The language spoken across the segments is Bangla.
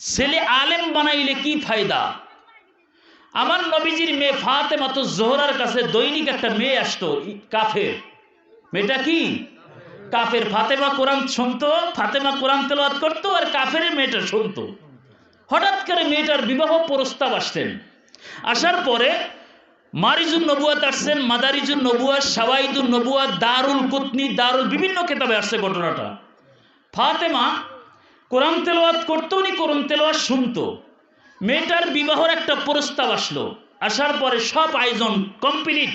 ছেলে আলেম বানাইলে কি ফায়দা? আমার নবীজির মেয়ে ফাতেমা তো জোহরার কাছে দৈনিক একটা মেয়ে আসতো কাফের। মেয়েটা কি? কাফের। ফাতেমা কোরআন শুনতো, ফাতেমা কোরআন তেলাওয়াত করতো আর কাফের মেয়েটা শুনতো। হঠাৎ করে মেয়েটার বিবাহ প্রস্তাব আসতেন আসার পরে মারিজুন নবুয়াত আসছেন, মাদারিজুন নবুয়া সাওয়াইদুন নবুয়া দারুল কুতনি, দারুল বিভিন্ন কেতাবে আসছে ঘটনাটা। ফাতেমা কোরআন তেলাওয়াত করতো উনি কোরআন তেলাওয়াত শুনতো। মেয়েটার বিবাহর একটা প্রস্তাব আসলো। আসার পরে সব আয়োজন কমপ্লিট।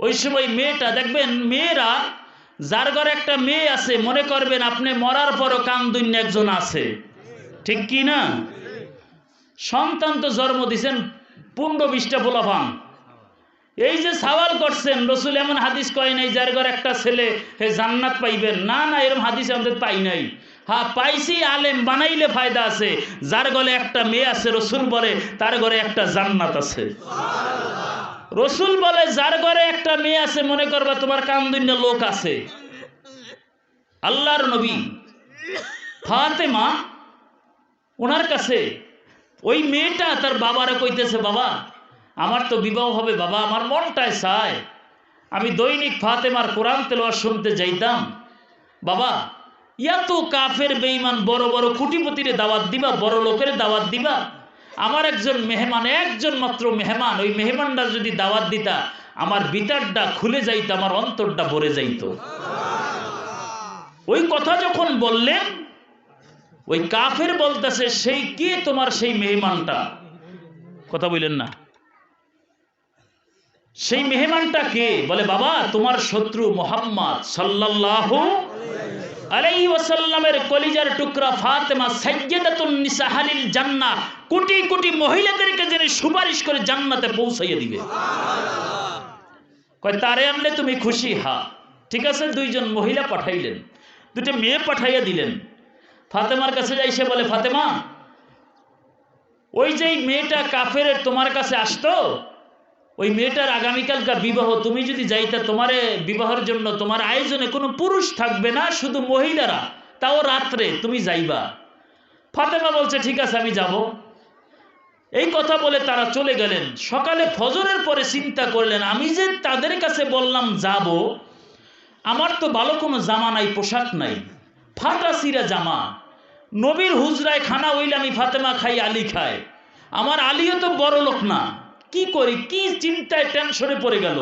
ওই সময় মেয়েটা, দেখবেন, মেয়েরা, যার ঘরে একটা মেয়ে আছে, মনে করবেন আপনি মরার পরও কামদুন্য একজন আছে। ঠিক কি না? সন্তান তো জন্ম দিছেন পনেরো বিশটা পোলাফান এই যে সওয়াল করছেন, রসুল এমন হাদিস কয় নাই, যার ঘর একটা ছেলে, হে জান্নাত পাইবেন। না না এরকম হাদিস আমাদের পাই নাই। হ্যাঁ পাইছি, আলেম বানাইলে ফায়দা আছে। যার ঘরে একটা মেয়ে আছে, রসুল বলে, তার ঘরে একটা জান্নাত আছে। রসুল বলে, যার ঘরে একটা মেয়ে আছে, মনে করবা তোমার কামদুন্য লোক আছে। আল্লাহর নবী ফাতেমা, ওনার কাছে, ওই মেয়েটা তার বাবারা কইতেছে, বাবা, আমার তো বিবাহ হবে, বাবা, আমার মনটায় চায়। আমি দৈনিক ফাতেমার কোরআন তেলোয়ার শুনতে যাইতাম। বাবা ইয়া তো কাফের বেঈমান, বড় বড় কুটিপতিরে দাওয়াত দিবা, বড় লোকের দাওয়াত দিবা। আমার একজন মেহমান, একজন মাত্র মেহমান, ওই মেহমানটা যদি দাওয়াত দিতা, আমার বিতারটা খুলে যাইতো, আমার অন্তরটা ভরে যাইতো। ওই কথা যখন বললেন, ওই কাফের বলতেছে, সেই কে তোমার সেই মেহমানটা? কথা বললেন না। সেই মেহমানটা কে? বলে, বাবা, তোমার শত্রু মোহাম্মদ সাল্লাল্লাহু আলাইহি ওয়াসাল্লামের কলিজার টুকরা ফাতেমা সাইয়্যিদাতুন নিসাহালিল জান্নাহ, কোটি কোটি মহিলাদেরকে যিনি সুপারিশ করে জান্নাতে পৌঁছাইয়ে দিবে। কয়, তারে আনলে তুমি খুশি? হা। ঠিক আছে, দুইজন মহিলা পাঠাইলেন দুটো মেয়ে পাঠাইয়া দিলেন। ফাতেমার কাছে যাই, সে বলে, ফাতেমা, ওই যে মেয়েটা কাফের তোমার কাছে আসতো ওই মেয়েটার আগামীকালকার বিবাহ, তুমি যদি যাইতা তোমারে বিবাহের জন্য, তোমার আয়োজনে কোনো পুরুষ থাকবে না, শুধু মহিলারা, তাও রাত্রে তুমি যাইবা। ফাতেমা বলছে, ঠিক আছে, আমি যাব। এই কথা বলে তারা চলে গেলেন। সকালে ফজরের পরে চিন্তা করলেন, আমি যে তাদের কাছে বললাম যাব, আমার তো ভালো কোনো জামা নাই, পোশাক নাই। ফাটা সিরা জামা। নবীর হুজরায় খানা হইলে আমি ফাতেমা খাই, আলী খায়। আমার আলীও তো বড় লোক না। কি করি? কি চিন্তায় টেনশনে পড়ে গেল?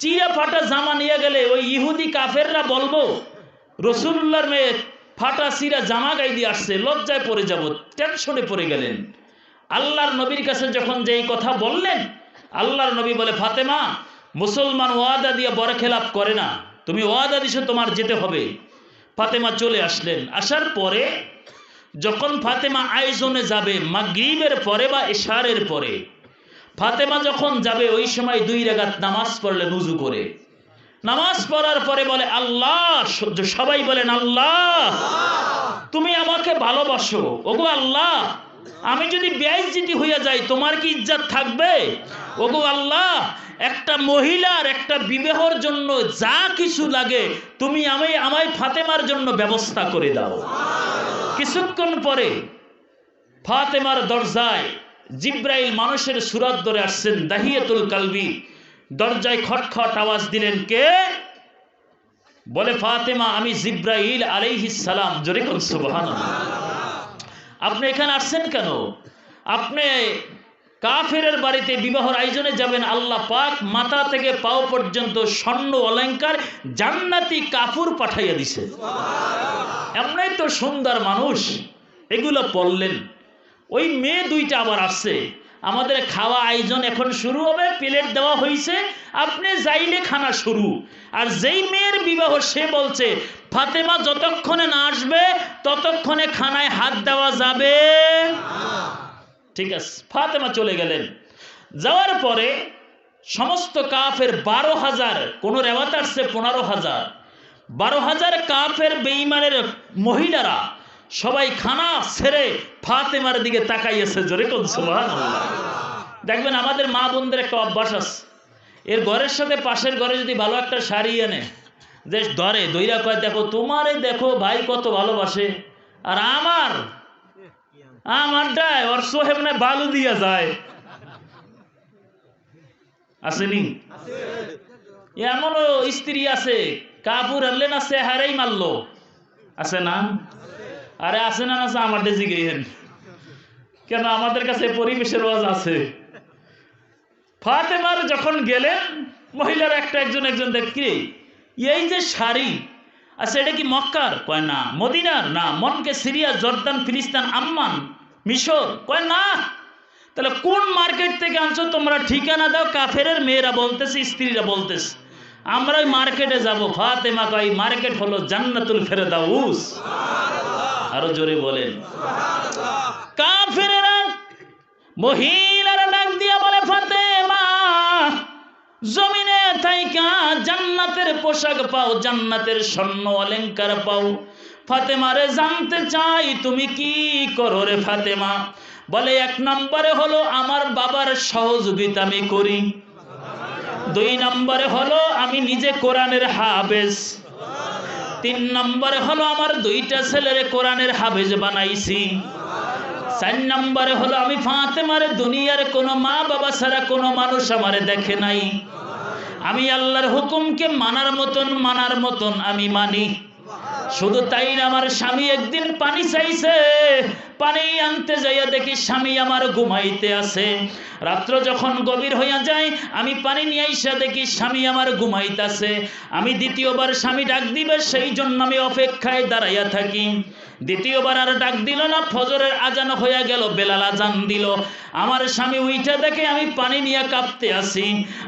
চিরা ফাটা জামা নিয়ে গেলে ওই ইহুদি কাফেররা বলব রসুল্লার মেয়ে ফাটা সিরা জামা গাই দিয়ে আসছে, লজ্জায় পড়ে যাব টেনশনে পড়ে গেলেন। আল্লাহর নবীর কাছে যখন যেই কথা বললেন, আল্লাহর নবী বলে, ফাতেমা, মুসলমান ওয়াদা দিয়ে বড় খেলাপ করে না, তুমি ওয়াদা দিছো তোমার যেতে হবে। ফাতেমা চলে আসলেন। আসার পরে যখন ফাতেমা আয়োজনে যাবে, মাগরিবের পরে বা এশারের পরে ফাতেমা যখন যাবে, ওই সময় দুই রাগাত নামাজ পড়লে নুজু করে। নামাজ পড়ার পরে বলে, আল্লাহ! সবাই বলেন, আল্লাহ! তুমি আমাকে ভালোবাসো। ওগো আল্লাহ, আমি যদি বেআইজিতি হইয়া যাই, তোমার কি ইজ্জাত থাকবে? ওগো আল্লাহ, একটা মহিলার একটা বিবাহর জন্য যা কিছু লাগে, তুমি আমি, আমায় ফাতেমার জন্য ব্যবস্থা করে দাও। কিছুক্ষণ পরে ফাতেমার দরজায় জিব্রাইল মানুষের সুরাত ধরে আসছেন, দাহিয়াতুল কালবি। দরজায় খটখট আওয়াজ দিলেন, কে? বলে ফাতেমা, আমি জিব্রাইল সালাম। জোরে কোন সুবহানাল্লাহ। আপনি এখানে আসছেন কেন? আপনি কাফেরের বাড়িতে বিবাহর আয়োজনে যাবেন, আল্লাহ পাক মাথা থেকে পাও পর্যন্ত স্বর্ণ অলংকার জান্নাতি কাপুর পাঠাইয়া দিছে। এমনই তো সুন্দর মানুষ। এগুলো পড়লেন। ওই মেয়ে দুইটা আবার আসছে। আমাদের খাওয়া আয়োজন এখন শুরু হবে, প্লেট দেওয়া হয়েছে আপনি যাইলে খানা শুরু। আর যেই মেয়ের বিবাহ, সে বলছে, ফাতেমা যতক্ষণে না আসবে, ততক্ষণে খানায় হাত দেওয়া যাবে। ঠিক আছে, ফাতেমা চলে গেলেন। যাওয়ার পরে সমস্ত কাফের বারো হাজার, কোন রেওয়াত আসছে পনেরো হাজার। বারো হাজার কাফের বেইমানের মহিলারা সবাই খানা ছেড়ে ফাতেমার দিকে তাকাইয়েছে জোরে কোন সুবহানাল্লাহ। দেখবেন আমাদের মা বোনদের একটা অভ্যাস আছে। এর ঘরের সাথে পাশের ঘরে যদি ভালো একটা শাড়ি এনে যে ধরে দইরা কয়, দেখো, তোমারে দেখো ভাই কত ভালোবাসে। আর আমার আমারটায় ওর সোহেব না বালু দিয়া যায়। আসেনি? এমনও স্ত্রী আছে, কাপুর আনলে না চেহারাই মারলো। আছে না? আরে আছে না আছে, আমার ডেজি গেছেন কেন, আমাদের কাছে পরিবেশের ওয়াজ আছে। ফাতেমার যখন গেলেন, মহিলার একটা একজন একজন দেখি এই যে শাড়ি আচ্ছা এটা কি মক্কার? কয় না, মদিনার? না মনকে সিরিয়া, জর্দান, ফিলিস্তান, আম্মান, মিশর। কয় না, তাহলে কোন মার্কেট থেকে আনছো? তোমরা ঠিকানা দাও, কাফেরের মেয়েরা বলতেছে, স্ত্রীরা বলতেছে। আমরা ওই মার্কেটে যাব। ফাতেমা কয় মার্কেট হলো জান্নাতুল ফেরদাউস। আরও জোরে বলেন। কাফেরেরা মহিলারা ডাক দিয়া বলে, ফাতেমা, জমিনে থাইকা জান্নাতের পোশাক পাও, জান্নাতের স্বর্ণ অলঙ্কার পাও। ফাতেমারে জানতে চাই তুমি কি করো রে ফাতেমা? বলে, এক নম্বরে হলো আমার বাবার সহযোগিতা আমি করি। দুই নম্বরে হলো আমি নিজে কোরআনের হাবেজ তিন নম্বরে হলো আমার দুইটা ছেলের কোরআনের হাবেজ বানাইছি। চার নম্বরে হলো আমি ফাঁতে মারে দুনিয়ার কোনো মা বাবা ছাড়া কোনো মানুষ আমারে দেখে নাই। আমি আল্লাহর হুকুমকে মানার মতন মানার মতন আমি মানি। শুধু তাই না, আমার স্বামী একদিন পানি চাইছে। পানি আনতে যাইয়া দেখি স্বামী আমার ঘুমাইতে আছে। রাত্র যখন গভীর হইয়া যায়, আমি পানি নিয়ে আইসা দেখি স্বামী আমার ঘুমাইতেছে। আমি দ্বিতীয়বার স্বামী ডাক দিবে সেই জন্য আমি অপেক্ষায় দাঁড়াইয়া থাকি। দ্বিতীয়বার আর ডাক দিল না, ফজরের আজান হইয়া গেল, বেলাল আজান দিল। আমার স্বামী উইঠা দেখে আমি পানি নিয়ে কাঁপতে আসি।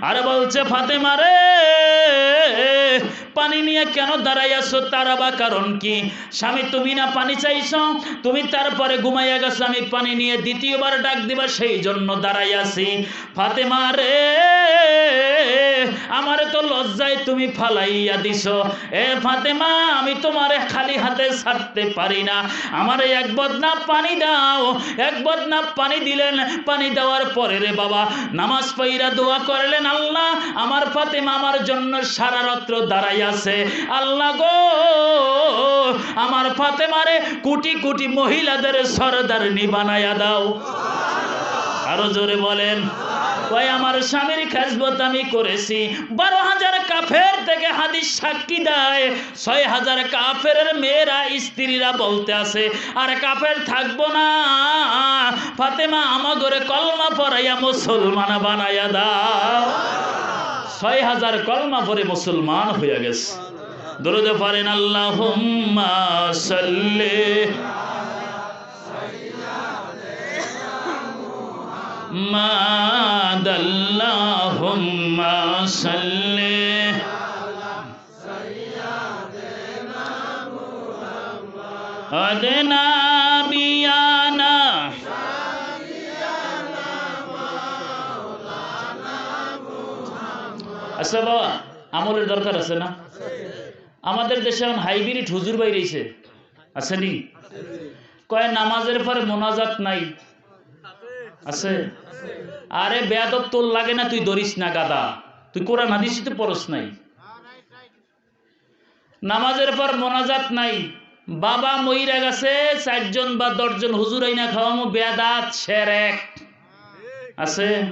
আর বলছে, ফাতেমা রে, পানি নিয়ে কেন দাঁড়াই আসো তার আবার কারণ কি? স্বামী, তুমি না পানি চাইছ? তুমি তারপরে ঘুমাইয়া গেছো, আমি পানি নিয়ে দ্বিতীয়বার ডাক দিবা সেই জন্য দাঁড়াই আছি। ফাতেমা রে, আমারে তো লজ্জায় তুমি ফালাইয়া দিছ। এ ফাতেমা, আমি তোমারে খালি হাতে ছাড়তে পারি না। আমারে এক বদনা পানি দাও, এক বদনা পানি দিলেন পানি দেওয়ার পরে রে বাবা, নামাজ পইরা দোয়া করলেন, আল্লাহ আমার ফাতেমা আমার জন্য সারা রাত্র দাঁড়াই আছে। আল্লাহ গো, আমার ফাতেমারে কোটি কোটি মহিলাদের সরদার নি বানাইয়া দাও। আরও জোরে বলেন। কয়, আমার স্বামীর খেজবত আমি করেছি। বারো হাজার কাফের থেকে হাদিস সাক্ষী দেয়, ছয় হাজার কাফের মেয়েরা স্ত্রীরা বলতে আছে আর কাফের থাকব না। ফাতেমা, আমাগরে কলমা পড়াইয়া মুসলমান বানাইয়া দাও। ছয় হাজার কলমা পরে মুসলমান হইয়া গেছে। দরুদে পারেন আল্লাহ সাল্লে ماد اللهم صل أدنى بيانا আচ্ছা বাবা আমলের দরকার আছে না আমাদের দেশে এখন হাইব্রিড হুজুর বাইরেছে আছে নি কয় নামাজের পরে মোনাজাত নাই আছে? আরে বেয়াদব তোর লাগে না, তুই ধরিস না গাদা। তুই কোরআন হাদিসিতে পড়স নাই। নামাজের পর মোনাজাত নাই। বাবা মইরা গেছে, চারজন বা দশজন হুজুর আইনা খাওয়ামো বেয়াদাত সেরেক। আছে?